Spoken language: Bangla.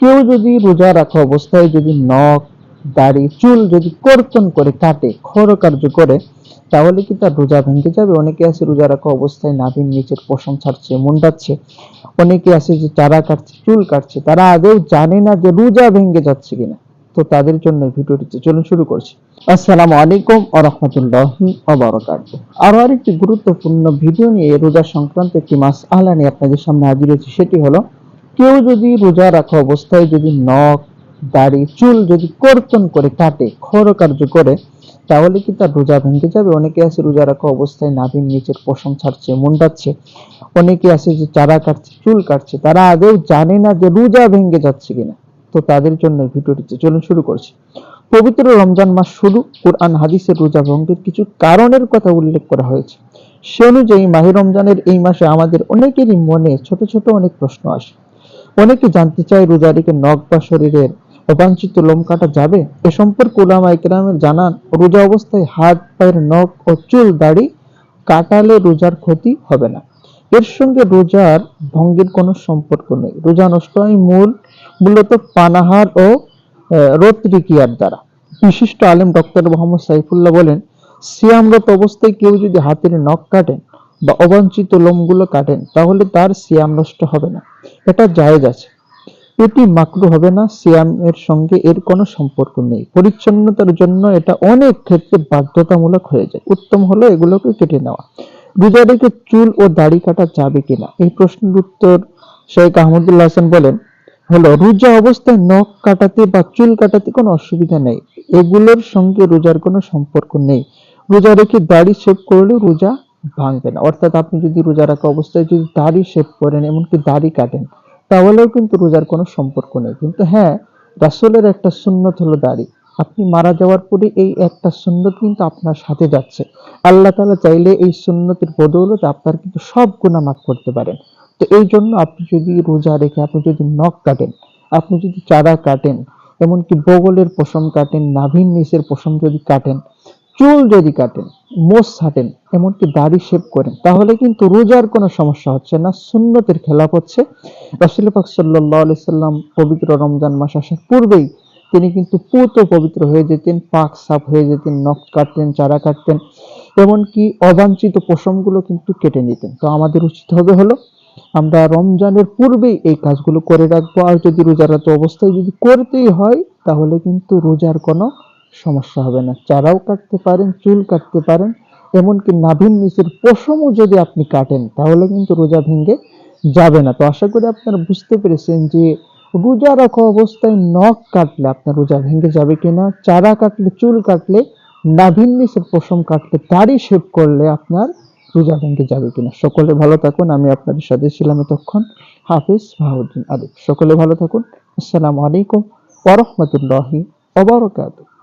কেউ যদি রোজা রাখা অবস্থায় যদি নখ, দাড়ি, চুল যদি কর্তন করে কাটে খরকার্য করে, তাহলে কি তার রোজা ভেঙে যাবে? অনেকে আছে রোজা রাখা অবস্থায় নাভির নিচের পশম ছাড়ছে, মুন্ডাচ্ছে। অনেকে আছে যে চারা কাটছে, চুল কাটছে, তারা আদৌ জানে না যে রোজা ভেঙে যাচ্ছে কিনা। তো তাদের জন্য ভিডিওটি চলুন শুরু করছি। আসসালামু আলাইকুম আ রহমতুল্লাহি আরও আরেকটি গুরুত্বপূর্ণ ভিডিও নিয়ে রোজা সংক্রান্ত একটি মাস আলা নিয়ে আপনাদের সামনে হাজির হয়েছি, সেটি হলো কেউ যদি রোজা রাখা অবস্থায় যদি নখ, দাড়ি, চুল যদি কর্তন করে কাটে খরকার্য করে, তাহলে কি তার রোজা ভেঙে যাবে? অনেকে আছে রোজা রাখা অবস্থায় নাভির নিচের পশম ছাড়ছে, মুন্ডাচ্ছে। অনেকে আছে যে চারা কাটছে, চুল কাটছে, তারা আদৌ জানে না যে রোজা ভেঙে যাচ্ছে কিনা। তো তাদের জন্য ভিডিওটি চলুন শুরু করছি। পবিত্র রমজান মাস শুরু, কোরআন, হাদিসের রোজা ভঙ্গের কিছু কারণের কথা উল্লেখ করা হয়েছে। সে অনুযায়ী মাহি রমজানের এই মাসে আমাদের অনেকেরই মনে ছোট ছোট অনেক প্রশ্ন আসে। অনেকে জানতে চায় রোজা রেখে নখ বা শরীরের অবাঞ্ছিত লোম কাটা যাবে? এ সম্পর্কে উলামা ইকরামের জানান, রোজা অবস্থায় হাত, পায়ের নখ ও চুল দাড়ি কাটালে রোজার ক্ষতি হবে না। এর সঙ্গে রোজার ভঙ্গের কোনো সম্পর্ক নেই। রোজা নষ্ট হয় মূল, মূলত পানাহার ও রোত্রিকিয়ার দ্বারা। বিশিষ্ট আলেম ডক্টর মোহাম্মদ সাইফুল্লাহ বলেন, সিয়ামরত অবস্থায় কেউ যদি হাতের নখ কাটেন বা অবাঞ্ছিত লোমগুলো কাটেন তাহলে তার সিয়াম নষ্ট হবে না। এটা জায়েজ আছে। এটি মাকরু হবে না, সিয়ামের সঙ্গে এর কোনো সম্পর্ক নেই। পরিচ্ছন্নতার জন্য এটা অনেক ক্ষেত্রে বাধ্যতামূলক হয়ে যায়। উত্তম হলো এগুলোকে কেটে নেওয়া। রোজা রেখে চুল ও দাড়ি কাটা যাবে কিনা? এই প্রশ্নের উত্তর শেখ আহমদুল্লাহ হাসান বলেন, হলো, রোজা অবস্থায় নখ কাটাতে বা চুল কাটাতে কোনো অসুবিধা নেই। এগুলোর সঙ্গে রোজার কোনো সম্পর্ক নেই। রোজা রেখে দাড়ি শেভ করলে রোজা ভাঙবে না। অর্থাৎ আপনি যদি রোজা রাখা অবস্থায় যদি দাড়ি শেভ করেন, এমনকি দাড়ি কাটেন, তাহলেও কিন্তু রোজার কোনো সম্পর্ক নেই। কিন্তু হ্যাঁ রাসূলের একটা সুন্নত হলো দাড়ি। আপনি মারা যাওয়ার পরে এই একটা সুন্নত কিন্তু আপনার সাথে যাচ্ছে। আল্লাহ তাআলা চাইলে এই সুন্নতের বদৌলতে আপনার কিন্তু সব গুনাহ মাফ করতে পারেন। তো এই জন্য আপনি যদি রোজা রেখে আপনি যদি নখ কাটেন, আপনি যদি চারা কাটেন, এমনকি বগলের পশম কাটেন, নাভির নিচের পশম যদি কাটেন চুল যদি কাটেন, মোষ ছাটেন, এমনকি দাড়ি শেভ করেন, তাহলে কিন্তু রোজার কোনো সমস্যা হচ্ছে না, সুন্নতের খেলাপ হচ্ছে। রাসুল পাক সাল্লাহ সাল্লাম পবিত্র রমজান মাস আসার পূর্বেই তিনি কিন্তু পুত পবিত্র হয়ে যেতেন, পাক সাফ হয়ে যেতেন, নখ কাটতেন, চারা কাটতেন, এমনকি অবাঞ্ছিত পশমগুলো কিন্তু কেটে নিতেন। তো আমাদের উচিত হবে হলো, আমরা রমজানের পূর্বেই এই কাজগুলো করে রাখব। আর যদি রোজারত অবস্থায় যদি করতেই হয়, তাহলে কিন্তু রোজার কোনো সমস্যা হবে না। চারাও কাটতে পারেন, চুল কাটতে পারেন, এমনকি নাভিন নিচের পশমও যদি আপনি কাটেন, তাহলে কিন্তু রোজা ভেঙে যাবে না। তো আশা করি আপনারা বুঝতে পেরেছেন যে রোজা রাখা অবস্থায় নখ কাটলে আপনার রোজা ভেঙে যাবে কিনা, চারা কাটলে, চুল কাটলে নাভিন নিচের পশম কাটলে, দাড়ি শেভ করলে আপনার রোজা ভেঙে যাবে কিনা। সকলে ভালো থাকুন, আমি আপনাদের সাথে ছিলাম এতক্ষণ। হাফিজ বাহাউদ্দিন আলিফ সকলে ভালো থাকুন। আসসালামু আলাইকুম ওরহমতুল্লাহি ওবরাকাতুহ